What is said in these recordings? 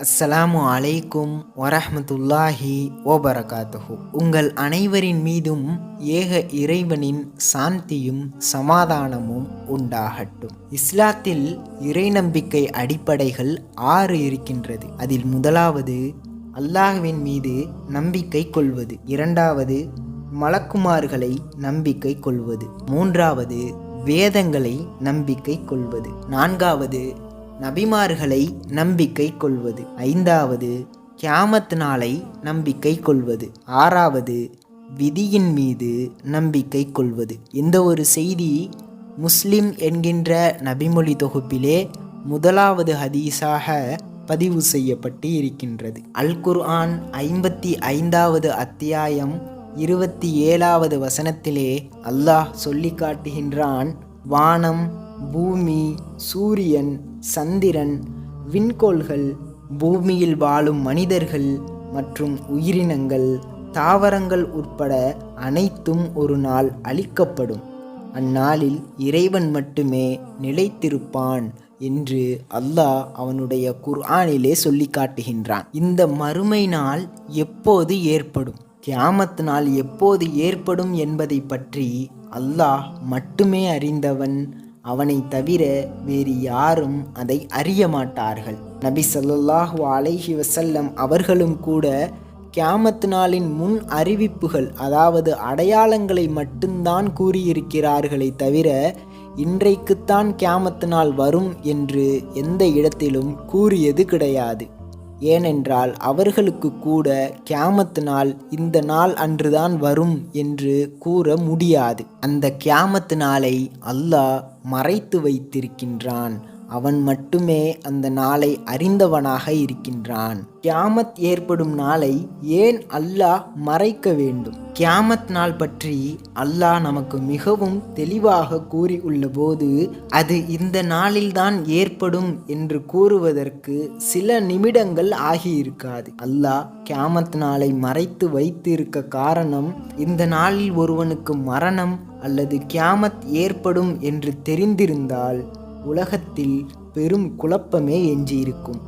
அஸ்ஸலாமு அலைக்கும் வரஹ்மத்துல்லாஹி ஓபரகாத்துஹு உங்கள் அனைவரின் மீதும் ஏக இறைவனின் சாந்தியும் சமாதானமும் உண்டாகட்டும். இஸ்லாத்தில் இறை நம்பிக்கை அடிப்படைகள் ஆறு இருக்கின்றது. அதில் முதலாவது அல்லாஹுவின் மீது நம்பிக்கை கொள்வது. இரண்டாவது மலக்குமார்களை நம்பிக்கை கொள்வது. மூன்றாவது வேதங்களை நம்பிக்கை கொள்வது. நான்காவது நபிமார்களை நம்பிக்கை கொள்வது. ஐந்தாவது கியாமத் நாளை நம்பிக்கை கொள்வது. ஆறாவது விதியின் மீது நம்பிக்கை கொள்வது. இந்த ஒரு செய்தி முஸ்லிம் என்கின்ற நபிமொழி தொகுப்பிலே முதலாவது ஹதீஸாக பதிவு செய்யப்பட்டு இருக்கின்றது. அல் குர்ஆன் ஐம்பத்தி ஐந்தாவது அத்தியாயம் இருபத்தி ஏழாவது வசனத்திலே அல்லாஹ் சொல்லி காட்டுகின்றான் வானம் பூமி சூரியன் சந்திரன் விண்கோள்கள் பூமியில் வாழும் மனிதர்கள் மற்றும் உயிரினங்கள் தாவரங்கள் உட்பட அனைத்தும் ஒரு நாள் அழிக்கப்படும். அந்நாளில் இறைவன் மட்டுமே நிலைத்திருப்பான் என்று அல்லாஹ் அவனுடைய குர்ஆனிலே சொல்லி காட்டுகின்றான் இந்த மறுமை நாள் எப்போது ஏற்படும்? கியாமத் நாள் எப்போது ஏற்படும் என்பதை பற்றி அல்லாஹ் மட்டுமே அறிந்தவன். அவனை தவிர வேறு யாரும் அதை அறிய மாட்டார்கள். நபி ஸல்லல்லாஹு அலைஹி வசல்லம் அவர்களும் கூட கியாமத் நாளின் முன் அறிவிப்புகள் அதாவது அடையாளங்களை மட்டும்தான் கூறியிருக்கிறார்களே தவிர இன்றைக்குத்தான் கியாமத் நாள் வரும் என்று எந்த இடத்திலும் கூறியது கிடையாது. ஏனென்றால் அவர்களுக்கு கூட கியாமத்து நாள் இந்த நாள் அன்றுதான் வரும் என்று கூற முடியாது. அந்த கியாமத்து நாளை அல்லாஹ் மறைத்து வைத்திருக்கின்றான். அவன் மட்டுமே அந்த நாளை அறிந்தவனாக இருக்கின்றான். கியாமத் ஏற்படும் நாளை ஏன் அல்லாஹ் மறைக்க வேண்டும்? கியாமத் நாள் பற்றி அல்லாஹ் நமக்கு மிகவும் தெளிவாக கூறி போது அது இந்த நாளில்தான் ஏற்படும் என்று கூறுவதற்கு சில நிமிடங்கள் ஆகியிருக்காது. அல்லாஹ் கியாமத் நாளை மறைத்து வைத்திருக்க காரணம் இந்த நாளில் ஒருவனுக்கு மரணம் அல்லது கியாமத் ஏற்படும் என்று தெரிந்திருந்தால் உலகத்தில் பெரும் குழப்பமே எஞ்சியிருக்கும்.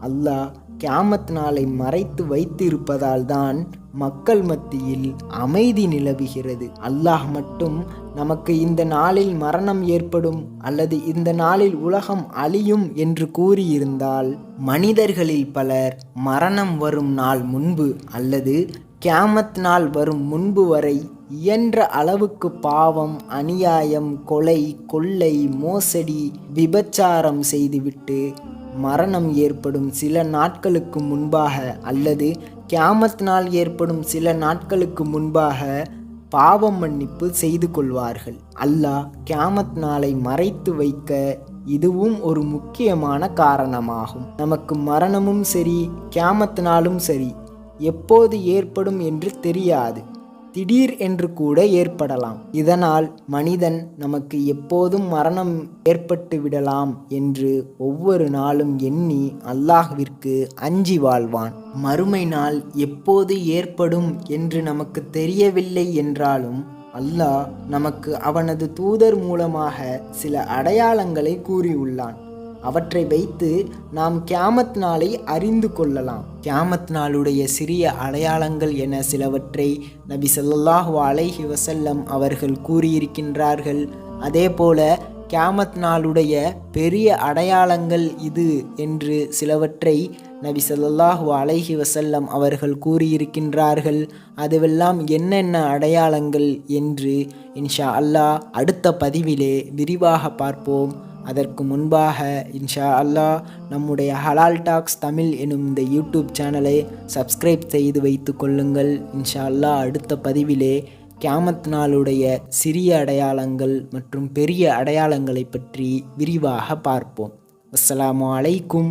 அல்லாஹ் கியாமத் நாளை மறைத்து வைத்திருப்பதால் தான் மக்கள் மத்தியில் அமைதி நிலவுகிறது. அல்லாஹ் மட்டும் நமக்கு இந்த நாளில் மரணம் ஏற்படும் அல்லது இந்த நாளில் உலகம் அழியும் என்று கூறியிருந்தால் மனிதர்களில் பலர் மரணம் வரும் நாள் முன்பு அல்லது கியாமத் நாள் வரும் முன்பு வரை இயன்ற அளவுக்கு பாவம் அநியாயம் கொலை கொள்ளை மோசடி விபச்சாரம் செய்துவிட்டு மரணம் ஏற்படும் சில நாட்களுக்கு முன்பாக அல்லது கியாமத் நாள் ஏற்படும் சில நாட்களுக்கு முன்பாக பாவம் மன்னிப்பு செய்து கொள்வார்கள். அல்லாஹ் கியாமத் நாளை மறைத்து வைக்க இதுவும் ஒரு முக்கியமான காரணமாகும். நமக்கு மரணமும் சரி கியாமத் நாளும் சரி எப்போது ஏற்படும் என்று தெரியாது. திடீர் என்று கூட ஏற்படலாம். இதனால் மனிதன் நமக்கு எப்போதும் மரணம் ஏற்பட்டு விடலாம் என்று ஒவ்வொரு நாளும் எண்ணி அல்லாஹ்விற்கு அஞ்சி வாழ்வான். மறுமை நாள் எப்போது ஏற்படும் என்று நமக்கு தெரியவில்லை என்றாலும் அல்லாஹ் நமக்கு அவனது தூதர் மூலமாக சில அடையாளங்களை கூறியுள்ளான். அவற்றை வைத்து நாம் கியாமத் நாளை அறிந்து கொள்ளலாம். கியாமத் நாளுடைய சிறிய அடையாளங்கள் என சிலவற்றை நபி ஸல்லல்லாஹு அலைஹி வசல்லம் அவர்கள் கூறியிருக்கின்றார்கள். அதே போல கியாமத் நாளுடைய பெரிய அடையாளங்கள் இது என்று சிலவற்றை நபி ஸல்லல்லாஹு அலைஹி வசல்லம் அவர்கள் கூறியிருக்கின்றார்கள். அதுவெல்லாம் என்னென்ன அடையாளங்கள் என்று இன்ஷா அல்லாஹ் அடுத்த பதிவிலே விரிவாக பார்ப்போம். அதற்கு முன்பாக இன்ஷா அல்லாஹ் நம்முடைய ஹலால் டாக்ஸ் தமிழ் எனும் இந்த யூடியூப் சேனலை சப்ஸ்கிரைப் செய்து வைத்து கொள்ளுங்கள். இன்ஷா அல்லாஹ் அடுத்த பதிவிலே கியாமத் நாளுடைய சிறிய அடையாளங்கள் மற்றும் பெரிய அடையாளங்களை பற்றி விரிவாக பார்ப்போம். அஸ்ஸலாமு அலைக்கும்.